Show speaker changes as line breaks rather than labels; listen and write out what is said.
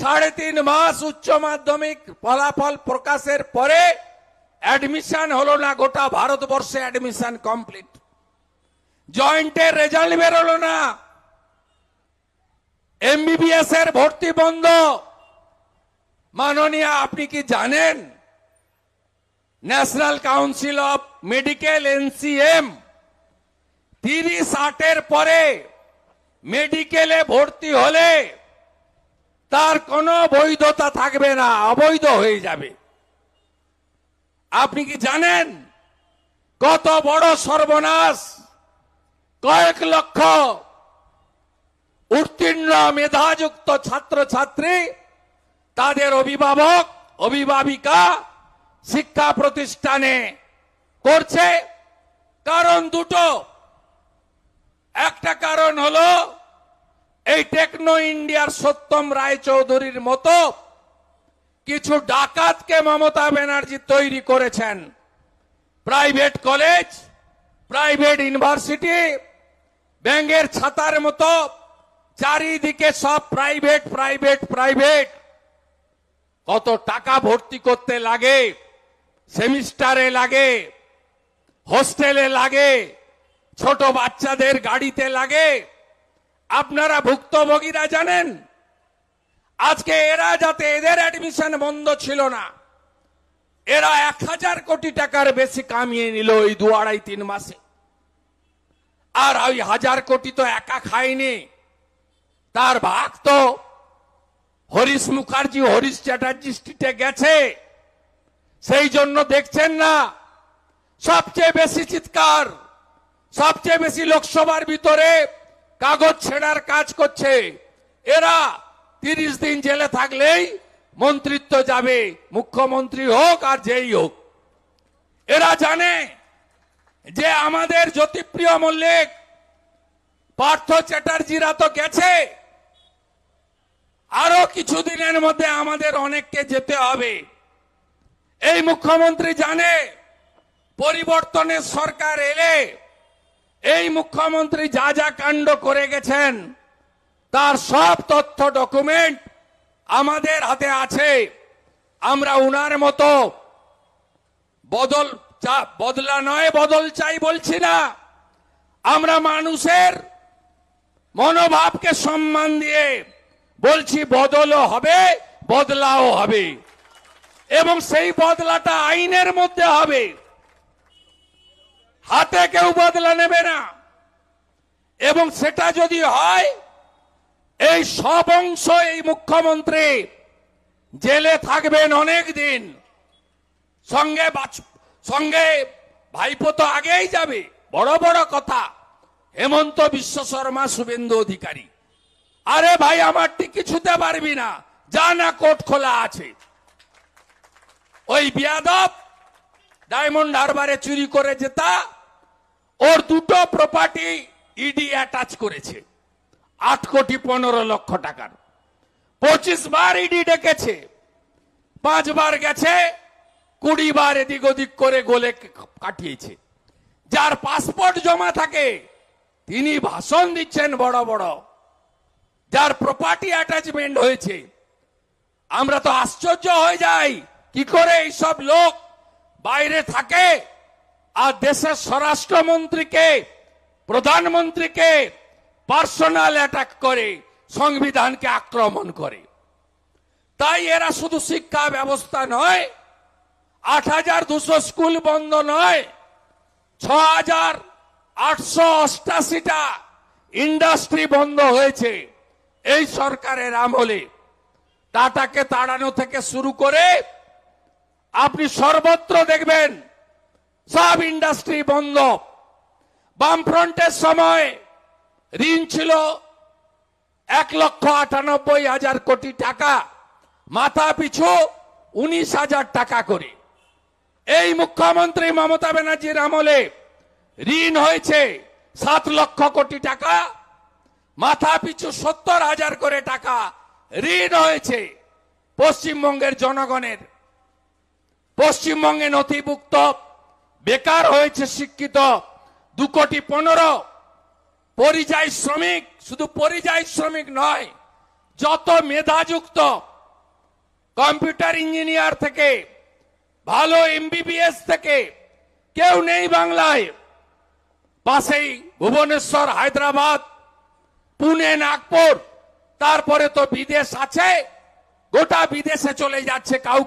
সাড়ে তিন মাস উচ্চ মাধ্যমিক ফলাফল প্রকাশের পরে অ্যাডমিশন হলো না, গোটা ভারতবর্ষে অ্যাডমিশন কমপ্লিট জয়েন্টের রেজাল্ট বেরোলো না। এমবিবিএস এর ভর্তি বন্ধ। মাননীয়, আপনি কি জানেন? National council of medical NCM তিরিশ আটের পরে মেডিকেলে ভর্তি হলে তার কোনো বৈধতা থাকবে না, অবৈধ হয়ে যাবে। আপনি কি জানেন? কত বড় সর্বনাশ, কয়েক লক্ষ উত্তীর্ণ মেধাযুক্ত ছাত্রছাত্রী, তাদের অভিভাবক, অভিভাবিকা শিক্ষা প্রতিষ্ঠানে করছে। কারণ দুটো। একটা কারণ হলো এই টেকনো ইন্ডিয়ার সত্যম রায় চৌধুরীর মতো কিছু ডাকাতকে মমতা ব্যানার্জি তৈরি করেছেন। প্রাইভেট কলেজ, প্রাইভেট ইউনিভার্সিটি ব্যাঙ্গের ছাতার মতো চারিদিকে সব প্রাইভেট প্রাইভেট প্রাইভেট। কত টাকা ভর্তি করতে লাগে, সেমিস্টারে লাগে, হোস্টেলে লাগে, ছোট বাচ্চাদের গাড়িতে লাগে আপনারা ভুক্তভোগীরা জানেন? আজকে এরা যাতে এদের অ্যাডমিশন বন্ধ ছিল না, এরা এক হাজার কোটি টাকার বেশি কামিয়ে নিল ওই দু আড়াই তিন মাসে। আর ওই হাজার কোটি তো একা খায়নি। তার ভাগ তো হরিশ মুখার্জি, হরিশ চ্যাটার্জি স্ট্রিটে গেছে। সেই জন্য দেখছেন না, সবচেয়ে বেশি চিৎকার, সবচেয়ে বেশি লোকসভার ভিতরে কাগজ ছেড়ার কাজ করছে। এরা তিরিশ দিন জেলে থাকলেই মন্ত্রিত্ব যাবে, মুখ্যমন্ত্রী হোক আর যেই হোক। এরা জানে যে আমাদের জ্যোতিপ্রিয় মল্লিক, পার্থ চ্যাটার্জিরা তো গেছে। আরও কিছুদিনের মধ্যে আমাদের অনেককে যেতে হবে। এই মুখ্যমন্ত্রী জানে, পরিবর্তনের সরকার এলে এই মুখ্যমন্ত্রী যা যা কাণ্ড করে গেছেন, তার সব তথ্য ডকুমেন্ট আমাদের হাতে আছে। আমরা উনার মতো বদল চা- বদলা নয়, বদল চাই বলছি না। আমরা মানুষের মনোভাবকে সম্মান দিয়ে বলছি, বদলও হবে, বদলাও হবে। এবং সেই বদলাটা আইনের মধ্যে হবে। হাতে কেউ বদলা নেবে না। এবং সেটা যদি হয়, এই সব অংশ এই মুখ্যমন্ত্রী জেলে থাকবেন অনেক দিন। সঙ্গে সঙ্গে ভাইপো তো আগেই যাবে। বড় বড় কথা। হেমন্ত বিশ্ব শর্মা শুভেন্দু অধিকারী। আরে ভাই, আমার আমারটি কিছুতে পারবি না। যা না কোর্ট খোলা আছে। ওই বিয়াদব ডায়মন্ড হারবারে চুরি করে যেতা ওর দুটো প্রপার্টি ইডি অ্যাটাচ করেছে। আট কোটি পনেরো লক্ষ টাকার। পঁচিশ বার ইডি ডেকেছে। পাঁচবার গেছে, কুড়ি বার এদিক ওদিক করে গোলে কাটিয়েছে। যার পাসপোর্ট জমা থাকে, তিনি ভাষণ দিচ্ছেন বড় বড়। যার প্রপার্টি অ্যাটাচমেন্ট হয়েছে, আমরা তো আশ্চর্য হয়ে যাই, কি করে এইসব লোক বাইরে থাকে? আর দেশের স্বরাষ্ট্রমন্ত্রীকে, প্রধানমন্ত্রীকে পার্সোনাল অ্যাটাক করে, সংবিধানকে আক্রমণ করে। তাই এরা শুধু শিক্ষা ব্যবস্থা নয়, আট হাজার দুশো স্কুল বন্ধ নয়, ছ হাজার আটশো অষ্টাশিটা ইন্ডাস্ট্রি বন্ধ হয়েছে এই সরকারের আমলে। টাটাকে তাড়ানো থেকে শুরু করে আপনি সর্বত্র দেখবেন সব ইন্ডাস্ট্রি বন্ধ। বামফ্রন্টের সময় ঋণ ছিল এক লক্ষ আটানব্বই হাজার কোটি টাকা, মাথা পিছু উনিশ হাজার টাকা করে। এই মুখ্যমন্ত্রী মমতা ব্যানার্জির আমলে ঋণ হয়েছে সাত লক্ষ কোটি টাকা, মাথা পিছু সত্তর হাজার করে টাকা ঋণ হয়েছে পশ্চিমবঙ্গের জনগণের। পশ্চিমবঙ্গে নথিভুক্ত বেকার হয়েছে শিক্ষিত, দু কোটি পনেরো। পরিযায়ী শ্রমিক, শুধু পরিযায়ী শ্রমিক নয়, যত মেধাযুক্ত, কম্পিউটার ইঞ্জিনিয়ার থেকে, ভালো এমবিবিএস থেকে, কেউ নেই বাংলায়। পাশেই ভুবনেশ্বর, হায়দ্রাবাদ, পুনে, নাগপুর, তারপরে তো বিদেশ আছে, গোটা বিদেশে চলে যাচ্ছে কাউকে।